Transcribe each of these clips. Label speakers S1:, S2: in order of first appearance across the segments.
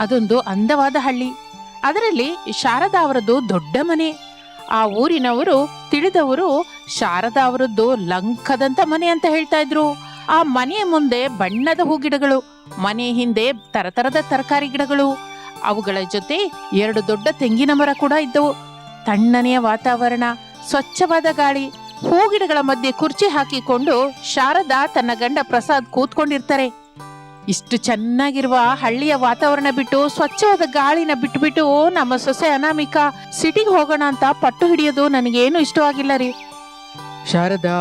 S1: ಅದೊಂದು ಅಂದವಾದ ಹಳ್ಳಿ. ಅದರಲ್ಲಿ ಶಾರದಾ ಅವರದ್ದು ದೊಡ್ಡ ಮನೆ. ಆ ಊರಿನವರು ತಿಳಿದವರು ಶಾರದಾ ಅವರದ್ದು ಲಂಕದಂತ ಮನೆ ಅಂತ ಹೇಳ್ತಾ ಇದ್ರು. ಆ ಮನೆಯ ಮುಂದೆ ಬಣ್ಣದ ಹೂಗಿಡಗಳು, ಮನೆ ಹಿಂದೆ ತರತರದ ತರಕಾರಿ ಗಿಡಗಳು. ಅವುಗಳ ಜೊತೆ ಎರಡು ದೊಡ್ಡ ತೆಂಗಿನ ಮರ ಕೂಡ ಇದ್ದವು. ತಣ್ಣನೆಯ ವಾತಾವರಣ, ಸ್ವಚ್ಛವಾದ ಗಾಳಿ, ಹೂಗಿಡಗಳ ಮಧ್ಯೆ ಕುರ್ಚಿ ಹಾಕಿಕೊಂಡು ಶಾರದಾ ತನ್ನ ಗಂಡ ಪ್ರಸಾದ್ ಕೂತ್ಕೊಂಡಿರ್ತಾರೆ. ಇಷ್ಟು ಚೆನ್ನಾಗಿರುವ ಹಳ್ಳಿಯ ವಾತಾವರಣ ಬಿಟ್ಟು, ಸ್ವಚ್ಛವಾದ ಗಾಳಿನ ಬಿಟ್ಬಿಟ್ಟು, ನಮ್ಮ ಸೊಸೆ ಅನಾಮಿಕ ಸಿಟಿಗೆ ಹೋಗೋಣ ಅಂತ ಪಟ್ಟು ಹಿಡಿಯೋದು ನನಗೇನು ಇಷ್ಟವಾಗಿಲ್ಲ ರೀ. ಶಾರದಾ,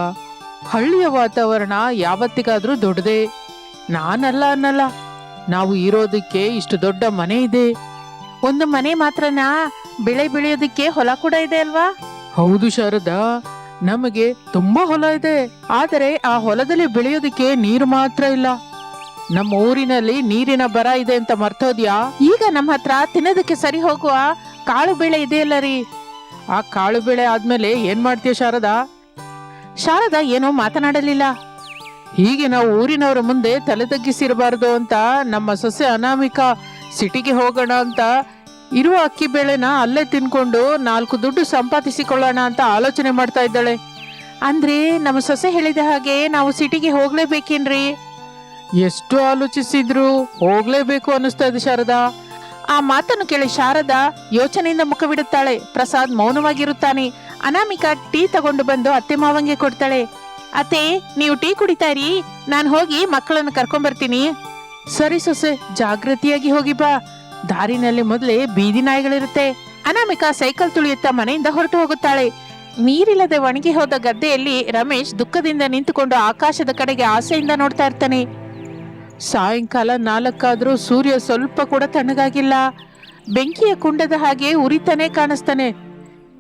S1: ಹಳ್ಳಿಯ ವಾತಾವರಣ ಯಾವತ್ತಿಗಾದ್ರೂ ದೊಡ್ಡದೇ. ನಾನಲ್ಲ ಅನ್ನಲ್ಲ, ನಾವು ಇರೋದಕ್ಕೆ ಇಷ್ಟು ದೊಡ್ಡ ಮನೆ ಇದೆ. ಒಂದು ಮನೆ ಮಾತ್ರನಾ, ಬೆಳೆ ಬೆಳೆಯೋದಕ್ಕೆ ಹೊಲ ಕೂಡ ಇದೆ ಅಲ್ವಾ? ಹೌದು ಶಾರದಾ, ನಮಗೆ ತುಂಬಾ ಹೊಲ ಇದೆ. ಆದರೆ ಆ ಹೊಲದಲ್ಲಿ ಬೆಳೆಯೋದಕ್ಕೆ ನೀರು ಮಾತ್ರ ಇಲ್ಲ. ನಮ್ಮ ಊರಿನಲ್ಲಿ ನೀರಿನ ಬರ ಇದೆ ಅಂತ ಮರ್ತೋದ್ಯಾ? ಈಗ ನಮ್ಮ ಹತ್ರ ತಿನ್ನೋದಕ್ಕೆ ಸರಿ ಹೋಗುವ ಕಾಳು ಬೆಳೆ ಇದೆಯಲ್ಲ ರೀ. ಆ ಕಾಳು ಬೆಳೆ ಆದ್ಮೇಲೆ ಏನ್ ಮಾಡ್ತೀಯ ಶಾರದಾ? ಶಾರದಾ ಏನೋ ಮಾತನಾಡಲಿಲ್ಲ. ಹೀಗೆ ನಾವು ಊರಿನವರ ಮುಂದೆ ತಲೆ ತಗ್ಗಿಸಿರಬಾರ್ದು ಅಂತ ನಮ್ಮ ಸೊಸೆ ಅನಾಮಿಕ ಸಿಟಿಗೆ ಹೋಗೋಣ ಅಂತ ಇರುವ ಅಕ್ಕಿ ಬೇಳೆನ ಅಲ್ಲೇ ತಿನ್ಕೊಂಡು ನಾಲ್ಕು ದುಡ್ಡು ಸಂಪಾದಿಸಿಕೊಳ್ಳೋಣ ಅಂತ ಆಲೋಚನೆ ಮಾಡ್ತಾ ಇದ್ದಾಳೆ. ಅಂದ್ರೆ ನಮ್ಮ ಸೊಸೆ ಹೇಳಿದ ಹಾಗೆ ನಾವು ಸಿಟಿಗೆ ಹೋಗ್ಲೇಬೇಕೇನ್ರಿ? ಎಷ್ಟು ಆಲೋಚಿಸಿದ್ರು ಹೋಗ್ಲೇಬೇಕು ಅನ್ನಿಸ್ತಾ ಇದೆ ಶಾರದಾ. ಆ ಮಾತನ್ನು ಕೇಳಿ ಶಾರದಾ ಯೋಚನೆಯಿಂದ ಮುಖವಿಡುತ್ತಾಳೆ. ಪ್ರಸಾದ್ ಮೌನವಾಗಿರುತ್ತಾನೆ. ಅನಾಮಿಕಾ ಟೀ ತಗೊಂಡು ಬಂದು ಅತ್ತೆ ಮಾವಂಗೆ ಕೊಡ್ತಾಳೆ. ಅತ್ತೆ, ನೀವು ಟೀ ಕುಡಿತಾರಿ ನಾನು ಹೋಗಿ ಮಕ್ಕಳನ್ನು ಕರ್ಕೊಂಡ್ ಬರ್ತೀನಿ ಸರಿ ಸೊಸೆ ಜಾಗೃತಿಯಾಗಿ ಹೋಗಿ ಬಾ. ದಾರಿನಲ್ಲಿ ಮೊದಲೇ ಬೀದಿ ನಾಯಿಗಳಿರುತ್ತೆ. ಅನಾಮಿಕಾ ಸೈಕಲ್ ತುಳಿಯುತ್ತಾ ಮನೆಯಿಂದ ಹೊರಟು ಹೋಗುತ್ತಾಳೆ. ನೀರಿಲ್ಲದೆ ಒಣಗಿ ಹೋದ ಗದ್ದೆಯಲ್ಲಿ ರಮೇಶ್ ದುಃಖದಿಂದ ನಿಂತುಕೊಂಡು ಆಕಾಶದ ಕಡೆಗೆ ಆಸೆಯಿಂದ ನೋಡ್ತಾ ಇರ್ತಾನೆ. ಸಾಯಂಕಾಲ ನಾಲ್ಕಾದರೂ ಸೂರ್ಯ ಸ್ವಲ್ಪ ಕೂಡ ತಣ್ಣಗಾಗಿಲ್ಲ. ಬೆಂಕಿಯ ಕುಂಡದ ಹಾಗೆ ಉರಿತಾನೆ ಕಾಣಿಸ್ತಾನೆ.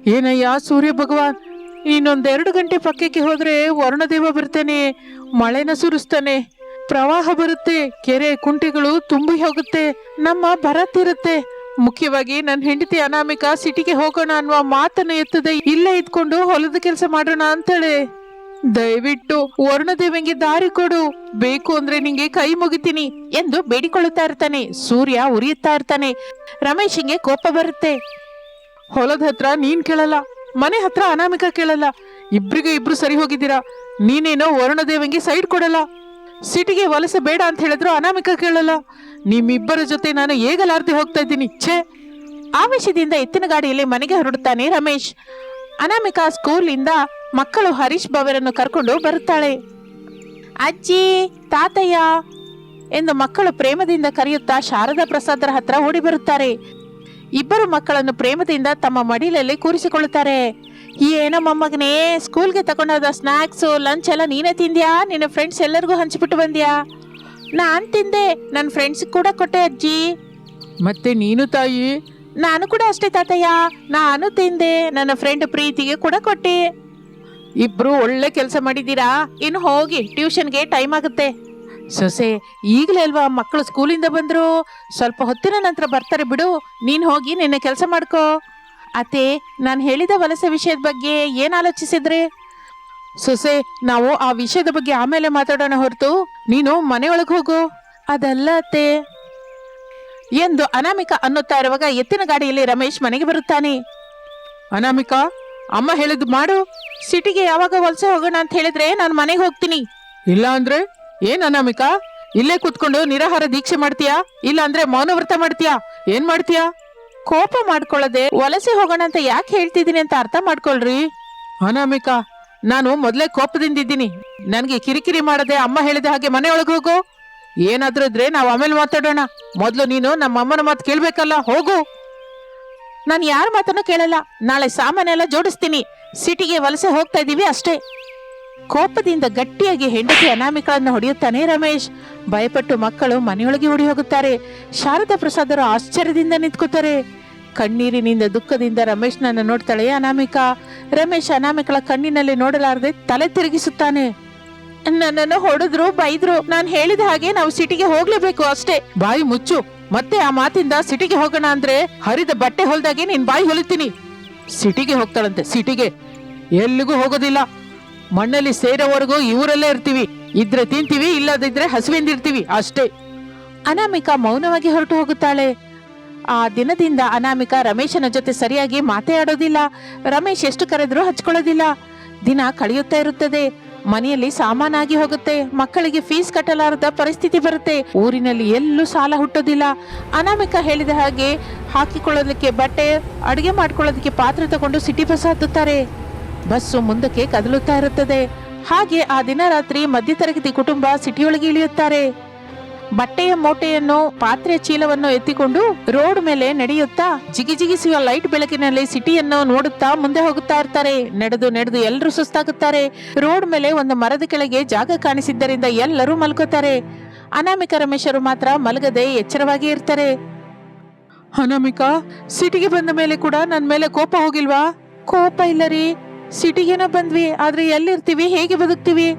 S1: ಏನಯ್ಯ ಸೂರ್ಯ ಭಗವಾನ್? ಇನ್ನೊಂದೆರಡು ಗಂಟೆ ಪಕ್ಕಕ್ಕೆ ಹೋದ್ರೆ ವರುಣದೇವ ಬರ್ತಾನೆ, ಮಳೆನ ಸುರಿಸ್ತಾನೆ. ಪ್ರವಾಹ ಬರುತ್ತೆ, ಕೆರೆ ಕುಂಟೆಗಳು ತುಂಬಿ ಹೋಗುತ್ತೆ, ನಮ್ಮ ಬರತ್ತಿರುತ್ತೆ ಮುಖ್ಯವಾಗಿ ನನ್ನ ಹೆಂಡತಿ ಅನಾಮಿಕಾ ಸಿಟಿಗೆ ಹೋಗೋಣ ಅನ್ನುವ ಮಾತನ್ನು ಎತ್ತದೆ ಇಲ್ಲೇ ಇದ್ಕೊಂಡು ಹೊಲದ ಕೆಲಸ ಮಾಡೋಣ ಅಂತೇಳೆ. ದಯವಿಟ್ಟು ವರುಣದೇವಂಗೆ ದಾರಿ ಕೊಡು. ಬೇಕು ಅಂದ್ರೆ ನಿಂಗೆ ಕೈ ಮುಗಿತೀನಿ ಎಂದು ಬೇಡಿಕೊಳ್ಳುತ್ತಾ ಇರ್ತಾನೆ. ಸೂರ್ಯ ಉರಿಯುತ್ತಾ ಇರ್ತಾನೆ. ರಮೇಶಿಗೆ ಕೋಪ ಬರುತ್ತೆ. ಹೊಲದ ಹತ್ರ ನೀನ್ ಕೇಳಲ್ಲ, ಮನೆ ಹತ್ರ ಅನಾಮಿಕ ಕೇಳಲ್ಲ. ಇಬ್ರಿಗೆ ಇಬ್ರು ಸರಿ ಹೋಗಿದ್ದೀರಾ? ನೀನೇನೋ ವರುಣದೇವಂಗೆ ಸೈಡ್ ಕೊಡಲ್ಲ. ಸಿಟಿಗೆ ವಲಸೆ ಬೇಡ ಅಂತ ಹೇಳಿದ್ರು ಅನಾಮಿಕ ಕೇಳಲ್ಲ. ನಿಮ್ಮಿಬ್ಬರ ಜೊತೆ ನಾನು ಹೇಗಲಾರ್ದೆ ಹೋಗ್ತಾ ಇದ್ದೀನಿ? ಛೇ! ಆವೇಶದಿಂದ ಎತ್ತಿನ ಗಾಡಿಯಲ್ಲಿ ಮನೆಗೆ ಹೊರಡುತ್ತಾನೆ ರಮೇಶ್. ಅನಾಮಿಕಾ ಸ್ಕೂಲಿಂದ ಮಕ್ಕಳು ಹರೀಶ್ ಬವರನ್ನು ಕರ್ಕೊಂಡು ಬರುತ್ತಾಳೆ. ಅಜ್ಜಿ, ತಾತಯ್ಯ, ಎಂದು ಮಕ್ಕಳು ಪ್ರೇಮದಿಂದ ಕರೆಯುತ್ತಾ ಶಾರದಾ ಪ್ರಸಾದರ ಹತ್ರ ಓಡಿ ಬರುತ್ತಾರೆ. ಇಬ್ಬರು ಮಕ್ಕಳನ್ನು ಪ್ರೇಮದಿಂದ ತಮ್ಮ ಮಡಿಲಲ್ಲಿ ಕೂರಿಸಿಕೊಳ್ಳುತ್ತಾರೆ. ಏನೋ ಮೊಮ್ಮಗನೇ, ಸ್ಕೂಲ್ಗೆ ತಗೊಂಡೋದ ಸ್ನ್ಯಾಕ್ಸು ಲಂಚ್ ಎಲ್ಲ ನೀನೇ ತಿಂದ್ಯಾ? ನಿನ್ನ ಫ್ರೆಂಡ್ಸ್ ಎಲ್ಲರಿಗೂ ಹಂಚಿಬಿಟ್ಟು ಬಂದ್ಯಾ? ನಾನು ತಿಂದೆ ನನ್ನ ಫ್ರೆಂಡ್ಸ್ ಕೂಡ ಕೊಟ್ಟೆ ಅಜ್ಜಿ. ಮತ್ತೆ ನೀನು ತಾಯಿ? ನಾನು ಕೂಡ ಅಷ್ಟೇ ತಾತಯ್ಯ. ನಾನು ತಿಂದೆ. ನನ್ನ ಫ್ರೆಂಡ್ ಪ್ರೀತಿಗೆ ಕೂಡ ಕೊಟ್ಟೆ. ಇಬ್ರು ಒಳ್ಳೆ ಕೆಲಸ ಮಾಡಿದ್ದೀರಾ? ಇನ್ನು ಹೋಗಿ ಟ್ಯೂಷನ್ಗೆ ಟೈಮ್ ಆಗುತ್ತೆ. ಸೊಸೆ, ಈಗಲೇ ಅಲ್ವಾ ಮಕ್ಕಳು ಸ್ಕೂಲಿಂದ ಬಂದರು? ಸ್ವಲ್ಪ ಹೊತ್ತಿನ ನಂತರ ಬರ್ತಾರೆ ಬಿಡು. ನೀನು ಹೋಗಿ ನಿನ್ನೆ ಕೆಲಸ ಮಾಡ್ಕೋ. ಅತ್ತೆ, ನಾನು ಹೇಳಿದ ವಲಸೆ ವಿಷಯದ ಬಗ್ಗೆ ಏನು ಆಲೋಚಿಸಿದ್ರೆ? ಸೊಸೆ, ನಾವು ಆ ವಿಷಯದ ಬಗ್ಗೆ ಆಮೇಲೆ ಮಾತಾಡೋಣ ಹೊರತು. ನೀನು ಮನೆಯೊಳಗೆ ಹೋಗು. ಅದಲ್ಲ ಅತ್ತೆ. ಎಂದು ಅನಾಮಿಕ ಅನ್ನುತ್ತಾ ಇರುವಾಗ ಎತ್ತಿನ ಗಾಡಿಯಲ್ಲಿ ರಮೇಶ್ ಮನೆಗೆ ಬರುತ್ತಾನೆ. ಅನಾಮಿಕಾ, ಅಮ್ಮ ಹೇಳಿದ್ ಮಾಡು. ಸಿಟಿಗೆ ಯಾವಾಗ ವಲಸೆ ಹೋಗೋಣ ಅಂತ ಹೇಳಿದ್ರೆ ನಾನು ಮನೆಗೆ ಹೋಗ್ತೀನಿ. ಇಲ್ಲ ಅಂದ್ರೆ ಏನ್ ಅನಾಮಿಕಾ? ಇಲ್ಲೇ ಕುತ್ಕೊಂಡು ನಿರಾಹಾರ ದೀಕ್ಷೆ ಮಾಡ್ತೀಯಾ? ಇಲ್ಲ ಅಂದ್ರೆ ಮೌನವ್ರತ ಮಾಡ್ತೀಯಾ? ಏನ್ ಮಾಡ್ತೀಯಾ? ಕೋಪ ಮಾಡ್ಕೊಳ್ಳದೆ ವಲಸೆ ಹೋಗೋಣ ಅಂತ ಯಾಕೆ ಹೇಳ್ತಿದ್ದೀನಿ ಅಂತ ಅರ್ಥ ಮಾಡ್ಕೊಳ್ರಿ. ಅನಾಮಿಕ, ನಾನು ಮೊದಲೇ ಕೋಪದಿಂದ ಇದ್ದೀನಿ. ನನಗೆ ಕಿರಿಕಿರಿ ಮಾಡದೆ ಅಮ್ಮ ಹೇಳಿದ ಹಾಗೆ ಮನೆಯೊಳಗೆ ಹೋಗು. ಏನಾದ್ರೂ ಇದ್ರೆ ನಾವು ಆಮೇಲೆ ಮಾತಾಡೋಣ. ಮೊದಲು ನೀನು ನಮ್ಮ ಅಮ್ಮನ ಮಾತು ಕೇಳಬೇಕಲ್ಲ, ಹೋಗು. ನಾನು ಯಾರ ಮಾತನ್ನು ಕೇಳಲ್ಲ. ನಾಳೆ ಸಾಮಾನೆಲ್ಲ ಜೋಡಿಸ್ತೀನಿ. ಸಿಟಿಗೆ ವಲಸೆ ಹೋಗ್ತಾ ಇದೀವಿ ಅಷ್ಟೇ. ಕೋಪದಿಂದ ಗಟ್ಟಿಯಾಗಿ ಹೆಂಡತಿ ಅನಾಮಿಕಳನ್ನು ಹೊಡೆಯುತ್ತಾನೆ ರಮೇಶ್. ಭಯಪಟ್ಟು ಮಕ್ಕಳು ಮನೆಯೊಳಗೆ ಓಡಿ ಹೋಗುತ್ತಾರೆ. ಶಾರದಾ ಪ್ರಸಾದರು ಆಶ್ಚರ್ಯದಿಂದ ನಿಂತ್ಕೋತಾರೆ. ಕಣ್ಣೀರಿನಿಂದ ದುಃಖದಿಂದ ರಮೇಶ್ನನ್ನು ನೋಡ್ತಾಳೆ ಅನಾಮಿಕಾ. ರಮೇಶ್ ಅನಾಮಿಕಳ ಕಣ್ಣಿನಲ್ಲಿ ನೋಡಲಾರದೆ ತಲೆ ತಿರುಗಿಸುತ್ತಾನೆ. ನನ್ನನ್ನು ಹೊಡೆದ್ರು ಬೈದ್ರು. ನಾನು ಹೇಳಿದ ಹಾಗೆ ನಾವು ಸಿಟಿಗೆ ಹೋಗ್ಲೇಬೇಕು ಅಷ್ಟೇ. ಬಾಯಿ ಮುಚ್ಚು. ಮತ್ತೆ ಆ ಮಾತಿಂದ ಸಿಟಿಗೆ ಹೋಗೋಣ ಅಂದ್ರೆ ಹರಿದ ಬಟ್ಟೆ ಹೊಲ್ದಾಗೆ ನೀನ್ ಬಾಯಿ ಹೊಲಿತೀನಿ. ಸಿಟಿಗೆ ಹೋಗ್ತಾಳಂತೆ ಸಿಟಿಗೆ. ಎಲ್ಲಿಗೂ ಹೋಗೋದಿಲ್ಲ. ಮಣ್ಣಲ್ಲಿ ಸೇರೋವರೆಗೂ ಇವರಲ್ಲೇ ಇರ್ತೀವಿ. ಇದ್ರೆ ತಿಂತೀವಿ ಇಲ್ಲದಿದ್ರೆ ಹಸುವಿಂದಿರ್ತೀವಿ ಅಷ್ಟೇ. ಅನಾಮಿಕಾ ಮೌನವಾಗಿ ಹೊರಟು ಹೋಗುತ್ತಾಳೆ. ಆ ದಿನದಿಂದ ಅನಾಮಿಕಾ ರಮೇಶನ ಜೊತೆ ಸರಿಯಾಗಿ ಮಾತಾಡೋದಿಲ್ಲ. ರಮೇಶ್ ಎಷ್ಟು ಕರೆದ್ರೂ ಹಚ್ಕೊಳ್ಳೋದಿಲ್ಲ. ದಿನ ಕಳೆಯುತ್ತಾ ಇರುತ್ತದೆ. ಮನೆಯಲ್ಲಿ ಸಾಮಾನಾಗಿ ಹೋಗುತ್ತೆ, ಮಕ್ಕಳಿಗೆ ಫೀಸ್ ಕಟ್ಟಲಾರದ ಪರಿಸ್ಥಿತಿ ಬರುತ್ತೆ, ಊರಿನಲ್ಲಿ ಎಲ್ಲೂ ಸಾಲ ಹುಟ್ಟೋದಿಲ್ಲ. ಅನಾಮಿಕ ಹೇಳಿದ ಹಾಗೆ ಹಾಕಿಕೊಳ್ಳೋದಕ್ಕೆ ಬಟ್ಟೆ, ಅಡುಗೆ ಮಾಡ್ಕೊಳ್ಳೋದಕ್ಕೆ ಪಾತ್ರೆ ತಗೊಂಡು ಸಿಟಿ ಬಸ್ ಹತ್ತುತ್ತಾರೆ. ಬಸ್ಸು ಮುಂದಕ್ಕೆ ಕದಲುತ್ತಾ ಇರುತ್ತದೆ. ಹಾಗೆ ಆ ದಿನ ರಾತ್ರಿ ಮಧ್ಯತರಗತಿ ಕುಟುಂಬ ಸಿಟಿಯೊಳಗೆ ಇಳಿಯುತ್ತಾರೆ. ಬಟ್ಟೆಯ ಮೂಟೆಯನ್ನು ಪಾತ್ರೆ ಚೀಲವನ್ನು ಎತ್ತಿಕೊಂಡು ರೋಡ್ ಮೇಲೆ ನಡೆಯುತ್ತಾ ಜಿಗಿಜಿಗಿಸುವ ಲೈಟ್ ಬೆಳಕಿನಲ್ಲಿ ಸಿಟಿಯನ್ನು ನೋಡುತ್ತಾ ಮುಂದೆ ಹೋಗುತ್ತಾ ಇರ್ತಾರೆ. ನಡೆದು ನಡೆದು ಎಲ್ಲರೂ ಸುಸ್ತಾಗುತ್ತಾರೆ. ರೋಡ್ ಮೇಲೆ ಒಂದು ಮರದ ಕೆಳಗೆ ಜಾಗ ಕಾಣಿಸಿದ್ದರಿಂದ ಎಲ್ಲರೂ ಮಲ್ಕೋತಾರೆ. ಅನಾಮಿಕ ರಮೇಶರು ಮಾತ್ರ ಮಲಗದೆ ಎಚ್ಚರವಾಗಿ ಇರ್ತಾರೆ. ಅನಾಮಿಕಾ, ಸಿಟಿಗೆ ಬಂದ ಮೇಲೆ ಕೂಡ ನನ್ನ ಮೇಲೆ ಕೋಪ ಹೋಗಿಲ್ವಾ? ಕೋಪ ಇಲ್ಲ ರೀ. ಸಿಟಿಗೇನೋ ಬಂದ್ವಿ, ಆದ್ರೆ ಎಲ್ಲಿರ್ತೀವಿ, ಹೇಗೆ ಬದುಕ್ತೀವಿ?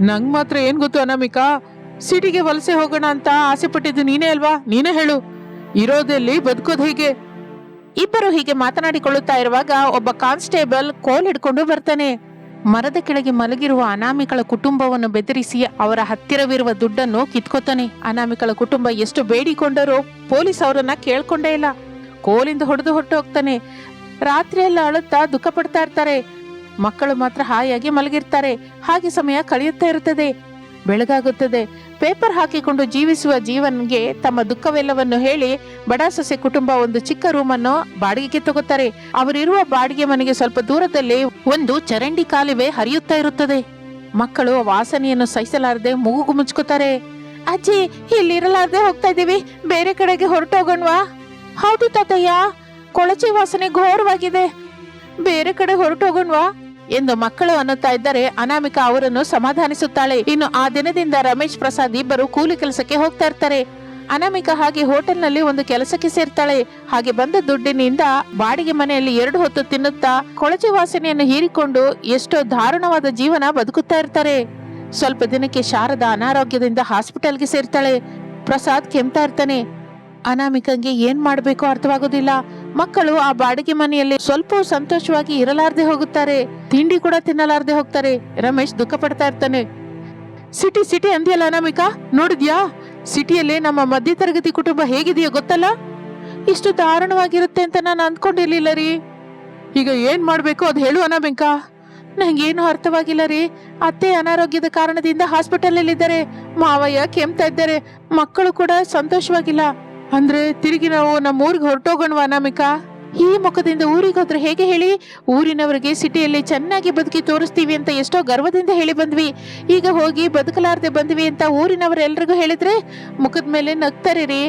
S1: ನಂಗ್ ಮಾತ್ರ ಏನ್ ಗೊತ್ತು ಅನಾಮಿಕಾ? ಸಿಟಿಗೆ ವಲಸೆ ಹೋಗೋಣ ಅಂತ ಆಸೆ ಪಟ್ಟಿದ್ದು ನೀನೇ ಅಲ್ವಾ? ನೀನೇ ಹೇಳು. ಇರೋದಲ್ಲಿ ಬದುಕೋದು ಹೇಗೆ? ಇಬ್ಬರು ಹೀಗೆ ಮಾತನಾಡಿಕೊಳ್ಳುತ್ತಾ ಇರುವಾಗ ಒಬ್ಬ ಕಾನ್ಸ್ಟೇಬಲ್ ಕೋಲ್ ಹಿಡ್ಕೊಂಡು ಬರ್ತಾನೆ. ಮರದ ಕೆಳಗೆ ಮಲಗಿರುವ ಅನಾಮಿಕಳ ಕುಟುಂಬವನ್ನು ಬೆದರಿಸಿ ಅವರ ಹತ್ತಿರವಿರುವ ದುಡ್ಡನ್ನು ಕಿತ್ಕೋತಾನೆ. ಅನಾಮಿಕಳ ಕುಟುಂಬ ಎಷ್ಟು ಬೇಡಿಕೊಂಡರೂ ಪೊಲೀಸ್ ಅವರನ್ನ ಕೇಳ್ಕೊಂಡೇ ಇಲ್ಲ. ಕೋಲಿಂದ ಹೊಡೆದು ಹೊಟ್ಟು ಹೋಗ್ತಾನೆ ರಾತ್ರಿಯೆಲ್ಲ ಅಳುತ್ತಾ ದುಃಖ ಪಡ್ತಾ ಇರ್ತಾರೆ. ಮಕ್ಕಳು ಮಾತ್ರ ಹಾಯಾಗಿ ಮಲಗಿರ್ತಾರೆ. ಹಾಗೆ ಸಮಯ ಕಳೆಯುತ್ತಾ ಇರುತ್ತದೆ. ಬೆಳಗಾಗುತ್ತದೆ. ಪೇಪರ್ ಹಾಕಿಕೊಂಡು ಜೀವಿಸುವ ಜೀವನ್ಗೆ ತಮ್ಮ ದುಃಖವೆಲ್ಲವನ್ನು ಹೇಳಿ ಬಡ ಸೊಸೆ ಕುಟುಂಬ ಒಂದು ಚಿಕ್ಕ ರೂಮನ್ನು ಬಾಡಿಗೆಗೆ ತಗೋತಾರೆ. ಅವರಿರುವ ಬಾಡಿಗೆ ಮನೆಗೆ ಸ್ವಲ್ಪ ದೂರದಲ್ಲಿ ಒಂದು ಚರಂಡಿ ಕಾಲುವೆ ಹರಿಯುತ್ತಾ ಇರುತ್ತದೆ. ಮಕ್ಕಳು ವಾಸನೆಯನ್ನು ಸಹಿಸಲಾರದೆ ಮೂಗು ಮುಚ್ಕೋತಾರೆ. ಅಜ್ಜಿ ಇಲ್ಲಿರಲಾರದೆ ಹೋಗ್ತಾ ಇದೀವಿ ಬೇರೆ ಕಡೆಗೆ ಹೊರಟೋಗೋಣವಾ? ಹೌದು ತಾತಯ್ಯ, ಕೊಳಚೆ ವಾಸನೆ ಘೋರವಾಗಿದೆ. ಬೇರೆ ಕಡೆ ಹೊರಟೋಗೋಣವಾ? ಎಂದು ಮಕ್ಕಳು ಅನ್ನುತ್ತಾ ಇದ್ದರೆ ಅನಾಮಿಕ ಅವರನ್ನು ಸಮಾಧಾನಿಸುತ್ತಾಳೆ. ಇನ್ನು ಆ ದಿನದಿಂದ ರಮೇಶ್ ಪ್ರಸಾದ್ ಇಬ್ಬರು ಕೂಲಿ ಕೆಲಸಕ್ಕೆ ಹೋಗ್ತಾ ಇರ್ತಾರೆ. ಅನಾಮಿಕಾ ಹಾಗೆ ಹೋಟೆಲ್ನಲ್ಲಿ ಒಂದು ಕೆಲಸಕ್ಕೆ ಸೇರ್ತಾಳೆ. ಹಾಗೆ ಬಂದ ದುಡ್ಡಿನಿಂದ ಬಾಡಿಗೆ ಮನೆಯಲ್ಲಿ ಎರಡು ಹೊತ್ತು ತಿನ್ನುತ್ತಾ ಕೊಳಚೆ ವಾಸನೆಯನ್ನು ಹೀರಿಕೊಂಡು ಎಷ್ಟೋ ದಾರುಣವಾದ ಜೀವನ ಬದುಕುತ್ತಾ ಇರ್ತಾರೆ. ಸ್ವಲ್ಪ ದಿನಕ್ಕೆ ಶಾರದಾ ಅನಾರೋಗ್ಯದಿಂದ ಹಾಸ್ಪಿಟಲ್ಗೆ ಸೇರ್ತಾಳೆ. ಪ್ರಸಾದ್ ಕೆಮ್ತಾ ಇರ್ತಾನೆ. ಅನಾಮಿಕಂಗೆ ಏನ್ ಮಾಡ್ಬೇಕು ಅರ್ಥವಾಗೋದಿಲ್ಲ. ಮಕ್ಕಳು ಆ ಬಾಡಿಗೆ ಮನೆಯಲ್ಲಿ ಸ್ವಲ್ಪ ಸಂತೋಷವಾಗಿ ಇರಲಾರ್ದೆ ಹೋಗುತ್ತಾರೆ. ತಿಂಡಿ ಕೂಡ ತಿನ್ನಲಾರ್ದೆ ಹೋಗ್ತಾರೆ. ರಮೇಶ್ ದುಃಖ ಪಡ್ತಾ ಇರ್ತಾನೆ. ಸಿಟಿ ಸಿಟಿ ಅಂದಿಯಲ್ಲ ಅನಾಮಿಕಾ? ನೋಡಿದ್ಯಾ? ಸಿಟಿಯಲ್ಲಿ ನಮ್ಮ ಮಧ್ಯ ತರಗತಿ ಕುಟುಂಬ ಹೇಗಿದೆಯೋ ಗೊತ್ತಲ್ಲ? ಇಷ್ಟು ದಾರುಣವಾಗಿರುತ್ತೆ ಅಂತ ನಾನು ಅಂದ್ಕೊಂಡಿರ್ಲಿಲ್ಲ ರೀ. ಈಗ ಏನ್ ಮಾಡ್ಬೇಕು ಅದು ಹೇಳು ಅನಾಮಿಕಾ. ನಂಗೇನು ಅರ್ಥವಾಗಿಲ್ಲ ರೀ. ಅತ್ತೆ ಅನಾರೋಗ್ಯದ ಕಾರಣದಿಂದ ಹಾಸ್ಪಿಟಲ್ ಇದ್ದಾರೆ ಮಾವಯ್ಯ ಕೆಮ್ತಾ ಇದ್ದಾರೆ. ಮಕ್ಕಳು ಕೂಡ ಸಂತೋಷವಾಗಿಲ್ಲ. ಅಂದ್ರೆ ತಿರುಗಿ ನಾವು ನಮ್ಮ ಊರಿಗೆ ಹೊರಟೋಗೋಣವಾ ಅನಾಮಿಕಾ? ಈ ಮುಖದಿಂದ ಊರಿಗೆ ಹೋದ್ರೆ ಹೇಗೆ ಹೇಳಿ? ಊರಿನವರಿಗೆ ಸಿಟಿಯಲ್ಲಿ ಚೆನ್ನಾಗಿ ಬದುಕಿ ತೋರಿಸ್ತೀವಿ ಅಂತ ಎಷ್ಟೋ ಗರ್ವದಿಂದ ಹೇಳಿ ಬಂದ್ವಿ. ಈಗ ಹೋಗಿ ಬದುಕಲಾರದೆ ಬಂದ್ವಿ ಅಂತ ಊರಿನವರೆಲ್ರಿಗೂ ಹೇಳಿದ್ರೆ ಮುಖದ ಮೇಲೆ ನಗ್ತಾರೆ ರೀ